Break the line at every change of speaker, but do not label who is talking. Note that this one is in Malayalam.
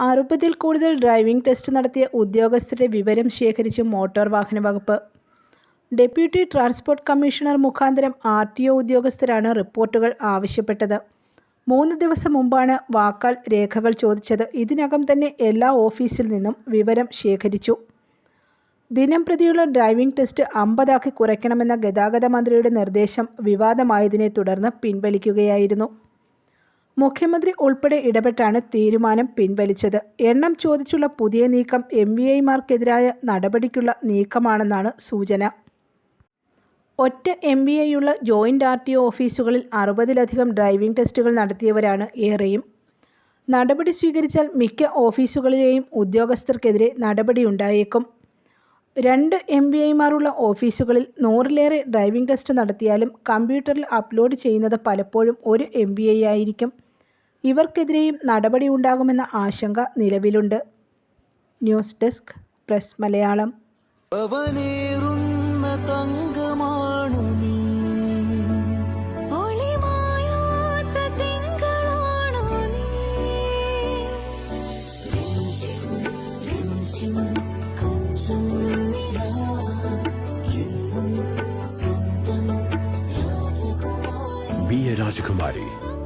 അറുപതിൽ കൂടുതൽ ഡ്രൈവിംഗ് ടെസ്റ്റ് നടത്തിയ ഉദ്യോഗസ്ഥരുടെ വിവരം ശേഖരിച്ച് മോട്ടോർ വാഹന വകുപ്പ്. ഡെപ്യൂട്ടി ട്രാൻസ്പോർട്ട് കമ്മീഷണർ മുഖാന്തരം ആർ ടി ഒ ഉദ്യോഗസ്ഥരാണ് റിപ്പോർട്ടുകൾ ആവശ്യപ്പെട്ടത്. മൂന്ന് ദിവസം മുമ്പാണ് വാക്കാൽ രേഖകൾ ചോദിച്ചത്. ഇതിനകം തന്നെ എല്ലാ ഓഫീസിൽ നിന്നും വിവരം ശേഖരിച്ചു. ദിനം പ്രതിയുള്ള ഡ്രൈവിംഗ് ടെസ്റ്റ് അമ്പതാക്കി കുറയ്ക്കണമെന്ന ഗതാഗത മന്ത്രിയുടെ നിർദ്ദേശം വിവാദമായതിനെ തുടർന്ന് പിൻവലിക്കുകയായിരുന്നു. മുഖ്യമന്ത്രി ഉൾപ്പെടെ ഇടപെട്ടാണ് തീരുമാനം പിൻവലിച്ചത്. എണ്ണം ചോദിച്ചുള്ള പുതിയ നീക്കം എം വി ഐമാർക്കെതിരായ നടപടിക്കുള്ള നീക്കമാണെന്നാണ് സൂചന. ഒറ്റ എം ബി ഐയുള്ള ജോയിന്റ് ആർ ടി ഒ ഓഫീസുകളിൽ അറുപതിലധികം ഡ്രൈവിംഗ് ടെസ്റ്റുകൾ നടത്തിയവരാണ് ഏറെയും. നടപടി സ്വീകരിച്ചാൽ മിക്ക ഓഫീസുകളിലെയും ഉദ്യോഗസ്ഥർക്കെതിരെ നടപടിയുണ്ടായേക്കും. രണ്ട് എം ബി ഐമാരുള്ള ഓഫീസുകളിൽ നൂറിലേറെ ഡ്രൈവിംഗ് ടെസ്റ്റ് നടത്തിയാലും കമ്പ്യൂട്ടറിൽ അപ്ലോഡ് ചെയ്യുന്നത് പലപ്പോഴും ഒരു എം ബി ഐ ആയിരിക്കും. ഇവർക്കെതിരെയും നടപടിയുണ്ടാകുമെന്ന ആശങ്ക നിലവിലുണ്ട്. News desk press Malayalam.
Rajakumari.